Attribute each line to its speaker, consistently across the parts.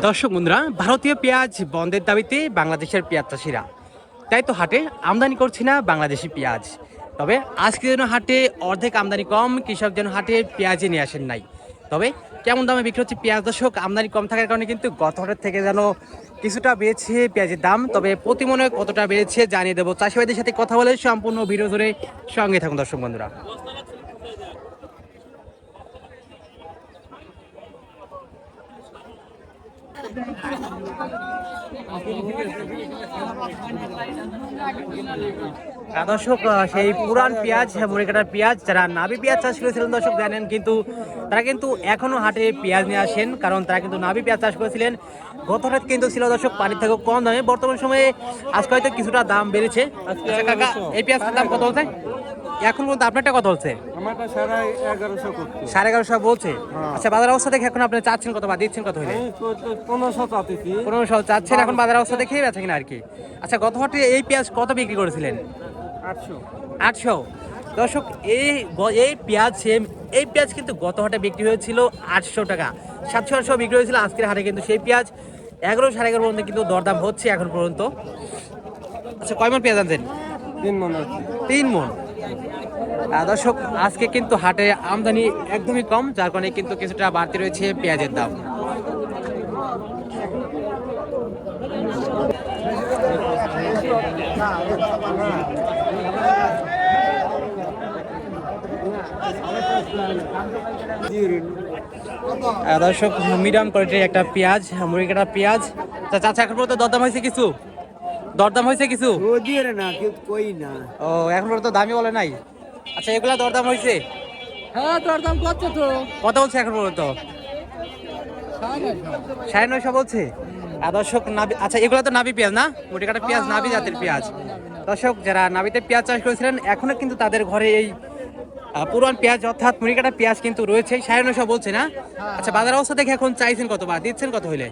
Speaker 1: দর্শক বন্ধুরা, ভারতীয় পেঁয়াজ বন্ধের দাবিতে বাংলাদেশের পেঁয়াজ চাষিরা। তাই তো হাটে আমদানি করছি না বাংলাদেশি পেঁয়াজ। তবে আজকে যেন হাটে অর্ধেক আমদানি কম, কৃষক যেন হাটে পেঁয়াজই নিয়ে আসেন নাই। তবে কেমন দামে বিক্রি হচ্ছে পেঁয়াজ দর্শক? আমদানি কম থাকার কারণে কিন্তু গত হাটের থেকে যেন কিছুটা বেড়েছে পেঁয়াজের দাম। তবে প্রতি মনে কতটা বেড়েছে জানিয়ে দেবো। চাষিবাদের সাথে কথা বলে সম্পূর্ণ ভিডিও ধরে সঙ্গে থাকুন দর্শক বন্ধুরা। দর্শক সেই পুরান পেঁয়াজ মুড়িকাটার পেঁয়াজ, যারা নাবি পেঁয়াজ চাষ করেছিলেন, দর্শক, জানেন কিন্তু তারা কিন্তু এখনও হাটে পেঁয়াজ নিয়ে আসেন, কারণ তারা কিন্তু নাবি পেঁয়াজ চাষ করেছিলেন। গত হাট কিন্তু ছিল, দর্শক, পানির থেকে কম দামে। বর্তমান সময়ে আজকে হয়তো কিছুটা দাম বেড়েছে। আচ্ছা এই পেঁয়াজের দাম কত হচ্ছে এখন পর্যন্ত আপনারটা কত হচ্ছে?
Speaker 2: আমারটা সাড়ে এগারোশো
Speaker 1: সাড়ে এগারোশো বলছে। আচ্ছা বাজার অবস্থা দেখে এখন আপনি চাচ্ছেন কত বা দিচ্ছেন কত হলে
Speaker 2: পনেরোশো
Speaker 1: পনেরোশো চাচ্ছেন এখন বাজার অবস্থা দেখেই বেচা কিনা আর কি। আচ্ছা গত হাটে এই পেঁয়াজ কত বিক্রি করেছিলেন?
Speaker 2: আটশো।
Speaker 1: আটশো। দর্শক এই এই পেঁয়াজ সেম এই পেঁয়াজ কিন্তু গত হাটে বিক্রি হয়েছিল আটশো টাকা। সাতশো আটশো বিক্রি হয়েছিল আজকের হাটে কিন্তু সেই পেঁয়াজ এগারো সাড়ে এগারো পর্যন্ত কিন্তু দরদাম হচ্ছে এখন পর্যন্ত। আচ্ছা কয় মন পেঁয়াজ আনছেন?
Speaker 2: তিন মনে
Speaker 1: তিন মন। দর্শক, আজকে কিন্তু হাটে আমদানি একদমই কম, যার কারণে কিন্তু কিছুটা বাড়তি রয়েছে পেঁয়াজের দাম। দর্শক, মিডিয়াম কোয়ালিটির একটা পেঁয়াজ মুরগি কাটা পেঁয়াজ। তা চাচা এখন পর্যন্ত দরদাম হয়েছে কিছু? দরদাম হয়েছে কিছু?
Speaker 2: ও দিয়ে রে না কই না।
Speaker 1: ও এখন পর্যন্ত দামি বলে নাই। আচ্ছা এগুলা দরদাম হয়েছে?
Speaker 2: হ্যাঁ তোর দাম কত তো।
Speaker 1: কত বলছে এখন পর্যন্ত? সাড়ে নয়শো বলছে? আর দর্শক নাবি আচ্ছা এগুলো তো নাবি পেঁয়াজ না? মুটি কাটা পেঁয়াজ নাবি জাতের পেঁয়াজ। দর্শক যারা নাবিতে পেঁয়াজ চাষ করেছিলেন এখনও কিন্তু তাদের ঘরে এই পুরান পেঁয়াজ অর্থাৎ মুড়ি কাটা পেঁয়াজ কিন্তু রয়েছে। সাড়ে নয়শো বলছে না? আচ্ছা বাজার অবস্থা দেখে এখন চাইছেন কত বা দিচ্ছেন কত হইলে?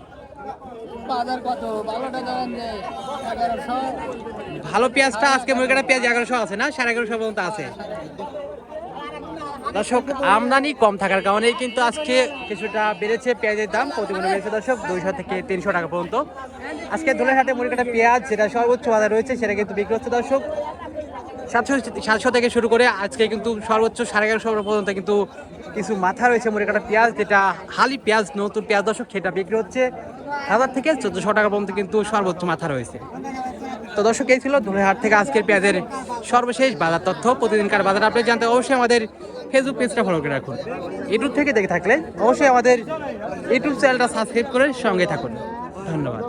Speaker 1: ভালো পেঁয়াজটা আজকে মুড়ি কাটা পেঁয়াজ এগারোশো আছে না? সাড়ে এগারোশো পর্যন্ত আছে। দর্শক, আমদানি কম থাকার কারণেই কিন্তু আজকে কিছুটা বেড়েছে পেঁয়াজের দাম। প্রতিদিন বেড়েছে দর্শক, দুইশো থেকে তিনশো টাকা পর্যন্ত। আজকে ধুলেহাটে মুড়িকাটা পেঁয়াজ, যেটা সর্বোচ্চ বাজার রয়েছে, সেটা কিন্তু বিক্রি হচ্ছে দর্শক। সাতশো সাতশো থেকে শুরু করে আজকে কিন্তু সর্বোচ্চ সাড়ে এগারোশো পর্যন্ত কিন্তু কিছু মাথা রয়েছে মুড়িকাটা পেঁয়াজ, যেটা হালি পেঁয়াজ, নতুন পেঁয়াজ দর্শক, সেটা বিক্রি হচ্ছে। হাজার থেকে চোদ্দোশো টাকা পর্যন্ত কিন্তু সর্বোচ্চ মাথা রয়েছে। তো দর্শক, এই ছিল ধুলেহাট থেকে আজকের পেঁয়াজের সর্বশেষ বাজার তথ্য। প্রতিদিনকার বাজার আপনি জানতে অবশ্যই আমাদের ফেসবুক পেজটা ফলো করে রাখুন। ইউটিউব থেকে দেখে থাকলে অবশ্যই আমাদের ইউটিউব চ্যানেলটা সাবস্ক্রাইব করে সঙ্গে থাকুন। ধন্যবাদ।